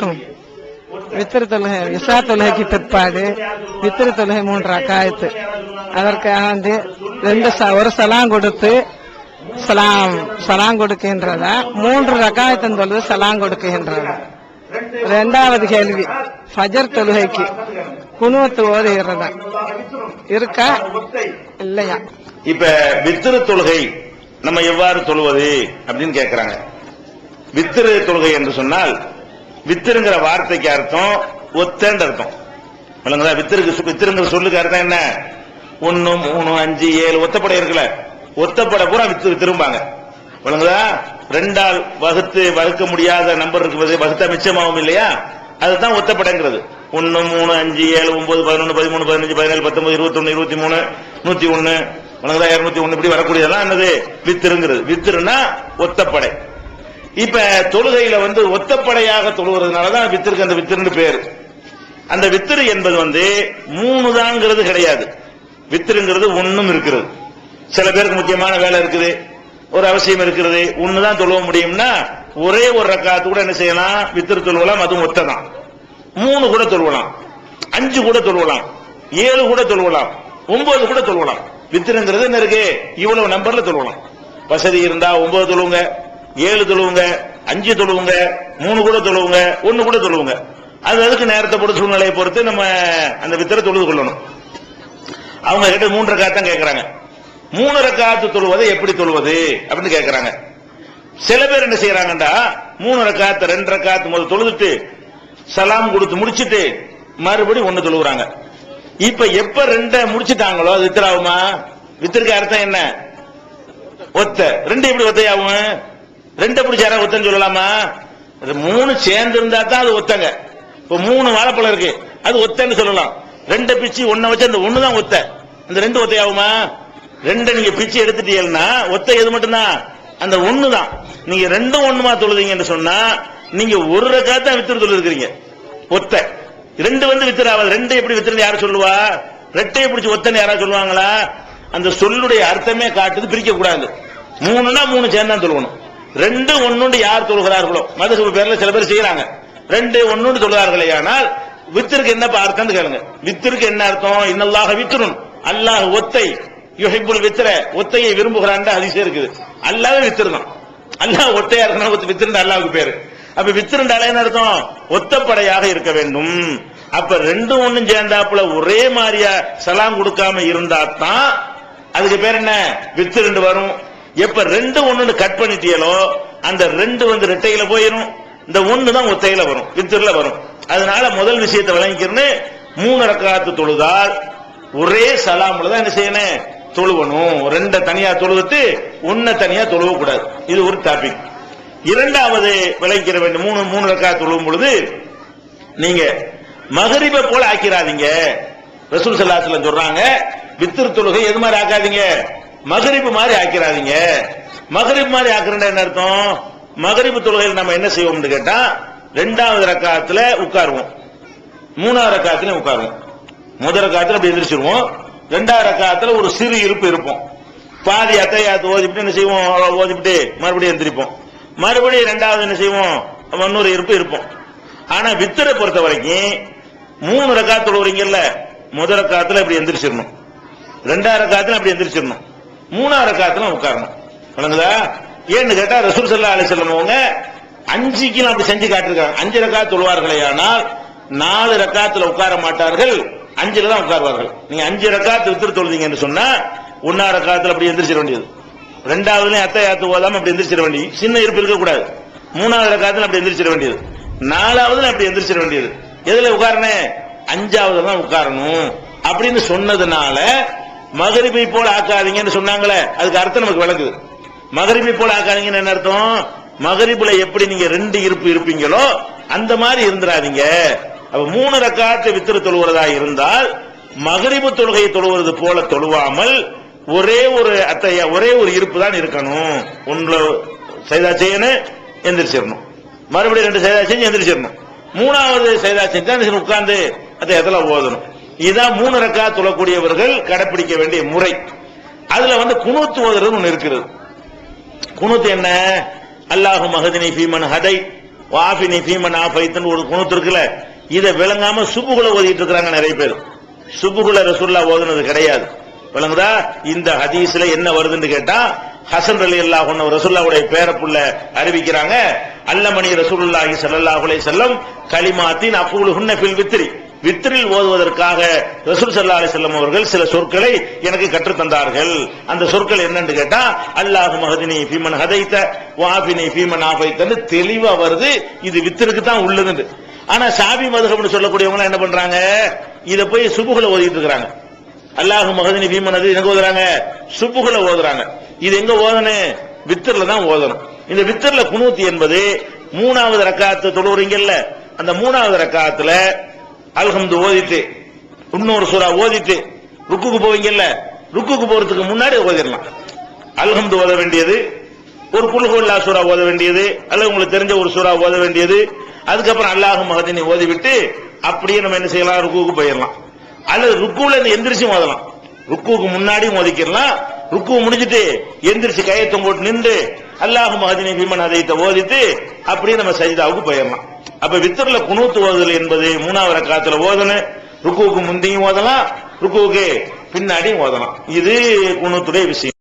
ம். தொழுகை விசா தொழுகைக்கு பிற்பாடு. வித்திரு தொழுகை மூன்று ரக்காயத்து. அதற்காக வந்து ரெண்டு ச- ஒரு சலாம் கொடுத்து சலாம் சலாம் கொடுக்கின்றதா? மூன்று ரக்காயத்தின் தொழுது சலாம் கொடுக்கின்றதா? ரெண்டாவது கேள்வி ஃபஜர் தொழுகைக்கு குணுவத்து ஓதுகிறதா? இருக்கா? இல்லையா? இப்ப வித்திரு தொழுகை நம்ம எவ்வாறு தொழுவது அப்படின்னு கேக்குறாங்க. வித்திரு தொழுகை என்று சொன்னால் வித்துருங்கிற வார்த்தைக்கு அர்த்தம் ஒத்தன்ற அர்த்தம். விளங்குதா? வித்திருக்கு வித்திருங்கிற சொல்லுக்கு அர்த்தம் என்ன? ஒன்னு மூணு அஞ்சு ஏழு ஒத்தப்படை இருக்குல்ல. ஒத்தப்படை பூரா வித்து திரும்பாங்க விளங்குதா? ரெண்டால் வகுத்து வகுக்க முடியாத நம்பர் இருக்குது. வகுத்தா மிச்சமாகும் இல்லையா? அதுதான் ஒத்தப்படைங்கிறது. ஒன்னு மூணு அஞ்சு ஏழு ஒன்பது பதினொன்று பதிமூணு பதினஞ்சு பதினேழு பத்தொன்பது இருபத்தொன்னு இருபத்தி மூணு நூத்தி ஒன்னு வணங்குதா இருநூத்தி ஒன்னு இப்படி வரக்கூடியதெல்லாம் என்னது? வித்திருங்கிறது. வித்திருன்னா ஒத்தப்படை. இப்ப தொழுகையில வந்து ஒத்தப்படையாக தொழுகிறதுனாலதான் வித்திருக்கு அந்த வித்திருன்னு பேரு. அந்த வித்திரு என்பது வந்து மூணு தான்ங்கிறது கிடையாது. வித்திருங்கிறது ஒன்றும் இருக்கிறது. சில பேருக்கு முக்கியமான வேலை இருக்குது. ஒரு அவசியம் இருக்கிறது. ஒண்ணுதான் தொழுவ முடியும்னா ஒரே ஒரு ரக்காத்து கூட என்ன செய்யலாம்? வித்திரு தொழுவலாம். அதுவும் ஒத்ததான். மூணு கூட தொழுவலாம். அஞ்சு கூட தொழுவலாம். ஏழு கூட தொழுவலாம். ஒன்பது கூட தொழுவலாம். வித்திருங்கிறது என்ன இருக்கு? இவ்வளவு நம்பர்ல தொழுவலாம். வசதி இருந்தா ஒன்பது தொழுவுங்க. ஏழு தொழுவுங்க அஞ்சு தொழுவுங்க மூணு கூட தொழுவுங்க ஒன்னு கூட தொழுவுங்க. அது அதுக்கு நேரத்தை பொறுத்த சூழ்நிலையை பொறுத்து நம்ம அந்த வித்திர தொழுது கொள்ளணும். அவங்க கிட்ட மூன்று ரக்காத்தான் கேட்கறாங்க மூணு ரக்காத்து தொழுவதை எப்படி தொழுவது? அப்படின்னு கேட்கறாங்க சில பேர் என்ன செய்யறாங்கடா மூணு ரக்காத்து ரெண்டு ரக்காத்து முதல் தொழுதுட்டு சலாம் கொடுத்து முடிச்சிட்டு மறுபடி ஒன்னு தொழுகிறாங்க இப்ப எப்ப ரெண்ட முடிச்சுட்டாங்களோ அது வித்திராகுமா? வித்திருக்கு அர்த்தம் என்ன? ஒத்த. ரெண்டு எப்படி ஒத்தையாகும்? ரெண்டை பிடிச்ச யாராவது ஒத்தன்னு சொல்லலாமா? அது மூணு சேர்ந்து இருந்தா தான் அது ஒத்தங்க. இப்போ மூணு வாழைப்பழம் இருக்கு. அது ஒத்தன்னு சொல்லலாம். ரெண்டு பிச்சு ஒன்ன வச்சு அந்த ஒண்ணு தான் ஒத்த. அந்த ரெண்டு ஒத்தையாகுமா? ரெண்டு நீங்க பிச்சு எடுத்துட்டீங்கன்னா ஒத்த எது மட்டும்தான்? அந்த ஒண்ணு தான் நீங்க ரெண்டும் ஒண்ணுமா தொழுதீங்கன்னு சொன்னா நீங்க ஒரு ரக்காத்தான் வித்திரு தொழுதுக்கிறீங்க ஒத்த. ரெண்டு வந்து வித்திராவது ரெண்டு எப்படி வித்திரு யாரும் சொல்லுவா? ரெட்டையை பிடிச்சி ஒத்தன்னு யாராவது சொல்லுவாங்களா? அந்த சொல்லுடைய அர்த்தமே காட்டுது பிரிக்க கூடாது மூணுனா மூணு சேர்ந்தான் சொல்லணும் ரெண்டு ஒன்னு யார் தொழுகிறார்களோ மதசபை பேர்ல சில பேர் செய்யறாங்க. ரெண்டு ஒன்னு தொழுகிறார்களே ஆனால் வித்திற்கு என்ன அர்த்தம் கேளுங்க. வித்திற்கு என்ன அர்த்தம்? இன்னல்லாக வித்துரும். அல்லாஹ் ஒத்தை யுஹிபுல் வித்திர ஒத்தையை விரும்புகிறான் அதிசயம் இருக்குது. அல்லாவே வித்திருந்தான். அல்லாஹ் ஒத்தையா இருக்கணும் ஒத்து வித்திருந்த அல்லாவுக்கு பேரு. அப்ப வித்திருந்தாலே என்ன அர்த்தம்? ஒத்தப்படையாக இருக்க வேண்டும். அப்ப ரெண்டும் ஒண்ணும் சேர்ந்தாப்புல ஒரே மாதிரியா சலாம் கொடுக்காம இருந்தா தான் அதுக்கு பேர் என்ன? வித்து ரெண்டு வரும். எப்ப ரெண்டு ஒண்ணு கட் பண்ணிட்டீங்களோ அந்த ரெண்டு வந்து ரெட்டையில போயிடும் இந்த ஒண்ணு தான் ஒத்தையில வரும் வித்திரில வரும். அதனால முதல் விஷயத்தை விளங்கிக்கிறேன்னு மூணு ரக்காத்து தொழுதால் ஒரே சலாம்ல தான் என்ன செய்யணும்? தொழுவணும். ரெண்ட தனியா தொழுவத்து ஒன்ன தனியா தொழுவ கூடாது இது ஒரு டாபிக் இரண்டாவது விளைக்கிற வேண்டும் மூணு மூணு ரக்கா தொழுவும் பொழுது நீங்க மகரிப போல ஆக்கிறாதீங்க ரசூல் சல்லாத்துல சொல்றாங்க வித்திரு தொழுகை எது மாதிரி ஆக்காதீங்க? மகரிப்பு மாதிரி ஆக்கிறாதீங்க. மகரிப்பு மாதிரி ஆக்குறேன் என்ன அர்த்தம்? மகரிப்பு தொழுகையில் நம்ம என்ன செய்வோம்னு கேட்டா ரெண்டாவது ரக்காத்துல உட்காருவோம். மூணாவது ரக்காத்துல உட்காருவோம். முதல் ரக்காத்துல அப்படி எந்திரிச்சிருவோம். ரெண்டாவது ரக்காத்துல ஒரு சிறு இருப்பு இருப்போம். பாதி அத்தையாத்து ஓதிப்பிட்டு என்ன செய்வோம்? ஓதிப்பிட்டு மறுபடியும் எந்திரிப்போம். மறுபடியும் ரெண்டாவது என்ன செய்வோம்? இன்னொரு இருப்பு இருப்போம். ஆனா வித்தரை பொறுத்த வரைக்கும் மூணு ரக்காத்து தொழுவுறீங்கல்ல முதல் ரக்காத்துல இப்படி எந்திரிச்சிடணும் ரெண்டாவது ரக்காத்துல அப்படி எந்திரிச்சிடணும் மூணாவது காத்துல உட்காரணும். விளங்குதா? ஏன்னு கேட்டா ரசூல் சல்லா அலி அவங்க அஞ்சுக்கு அப்படி செஞ்சு காட்டிருக்காங்க அஞ்சு ரக்கா தொழுவார்களே ஆனால் நாலு ரக்காத்துல உட்கார மாட்டார்கள் அஞ்சுல தான் உட்காருவார்கள். நீங்க அஞ்சு ரக்காத்து வித்திரு தொழுதீங்கன்னு சொன்னா ஒன்னா ரக்காத்துல அப்படி எந்திரிச்சிட வேண்டியது. ரெண்டாவதுலயும் அத்தை யாத்து ஓதாம அப்படி எந்திரிச்சிட வேண்டியது. சின்ன இருப்பு இருக்க கூடாது மூணாவது ரக்காத்துல அப்படி எந்திரிச்சிட வேண்டியது. நாலாவதுல அப்படி எந்திரிச்சிட வேண்டியது. எதுல உட்காரனே? அஞ்சாவது தான் உட்காரணும். அப்படின்னு சொன்னதுனால மகரிபை போல ஆக்காதீங்கன்னு சொன்னாங்களே அதுக்கு அர்த்தம் நமக்கு விளங்குது. மகரிபை போல ஆக்காதீங்கன்னு என்ன அர்த்தம்? மகரிபுல எப்படி நீங்க ரெண்டு இருப்பு இருப்பீங்களோ அந்த மாதிரி இருந்துடாதீங்க அப்ப மூணு ரக்காட்டு வித்திரு தொழுவதா இருந்தால் மகரிபு தொழுகையை தொழுவது போல தொழுவாமல் ஒரே ஒரு அத்தைய ஒரே ஒரு இருப்பு தான் இருக்கணும். ஒன்று செய்தா செய்யணும் எந்திரிச்சிடணும் மறுபடியும் ரெண்டு செய்தா செஞ்சு எந்திரிச்சிடணும் மூணாவது செய்தா செஞ்சு உட்கார்ந்து எதில் ஓதணும். இதுதான் மூணு ரக்கா தொழக்கூடியவர்கள் கடைபிடிக்க வேண்டிய முறை. அதுல வந்து குணூத்து ஓதுறது ஒன்று இருக்கிறது குணூத்து என்ன? அல்லாஹு மகதினி ஃபீமன் ஹதை வாஃபினி ஃபீமன் ஆஃபைத்துன்னு ஒரு குணத்து இருக்குல்ல இதை விளங்காம சுப்புகுல ஓதிட்டு இருக்கிறாங்க நிறைய பேர். சுப்புகுல ரசுல்லா ஓதுனது கிடையாது. விளங்குதா? இந்த ஹதீஸ்ல என்ன வருதுன்னு கேட்டா ஹசன் அலி அல்லாஹ் ரசுல்லாவுடைய பேரப்புள்ள அறிவிக்கிறாங்க அல்லமணி ரசூலுல்லாஹி ஸல்லல்லாஹு அலைஹி வஸல்லம் கலிமாத்தின் அப்புலுஹுன்ன ஃபில் வித்ரி. வித்திரில் ஓதுவதற்காக ரசூல் சல்லா அலி செல்லம் அவர்கள் சில சொற்களை எனக்கு கற்றுத் தந்தார்கள். அந்த சொற்கள் என்னன்னு கேட்டா அல்லாஹு மஹதினி பீமன் ஹதைத்த வாஃபினி ஃபீமன் ஆஃபைத்தன்னு தெளிவா வருது. இது வித்திருக்கு தான் உள்ளதுன்னு. ஆனா சாபி மதுகம்னு சொல்லக்கூடியவங்க என்ன பண்றாங்க? இதை போய் சுபுகளை ஓதிட்டு இருக்காங்க அல்லாஹு மகதினி பீமன் அது எங்க ஓதுறாங்க? சுப்புகளை ஓதுறாங்க. இது எங்க ஓதணும்? வித்தர்ல தான் ஓதணும். இந்த வித்தர்ல குனூத்தி என்பது மூணாவது ரக்காத்து தொழுவுறீங்கல்ல அந்த மூணாவது ரக்காத்துல அல்ஹம்து ஓதித்து இன்னொரு சூறா ஓதித்து ருக்குக்கு போவீங்கல்ல ருக்குக்கு போறதுக்கு முன்னாடி ஓதிடலாம். அல்ஹம்து ஓத வேண்டியது ஒரு குல்ஹுல்லா சூறா ஓத வேண்டியது அல்லது உங்களுக்கு தெரிஞ்ச ஒரு சூறா ஓத வேண்டியது அதுக்கப்புறம் அல்லாஹ் மகதினி ஓதிவிட்டு அப்படியே நம்ம என்ன செய்யலாம் ருக்குக்கு போயிடலாம். அல்லது ருக்குல இருந்து எந்திரிச்சும் ஓதலாம். ருக்குக்கு முன்னாடியும் மோதிக்கிடலாம் ருக்கு முடிஞ்சிட்டு எந்திரிச்சு கையை தொங்கோட்டு நின்று அல்லாஹ் மகதினி பீமன் அதைத்த ஓதித்து அப்படியே நம்ம சஜிதாவுக்கு போயிடலாம். அப்ப வித்தர்ல குணூத்து ஓதுதல் என்பது மூணாவது காலத்துல ஓதனு ருக்குவுக்கு முந்தையும் ஓதலாம் ருக்குவுக்கு பின்னாடியும் ஓதலாம். இது குணத்துடைய விஷயம்.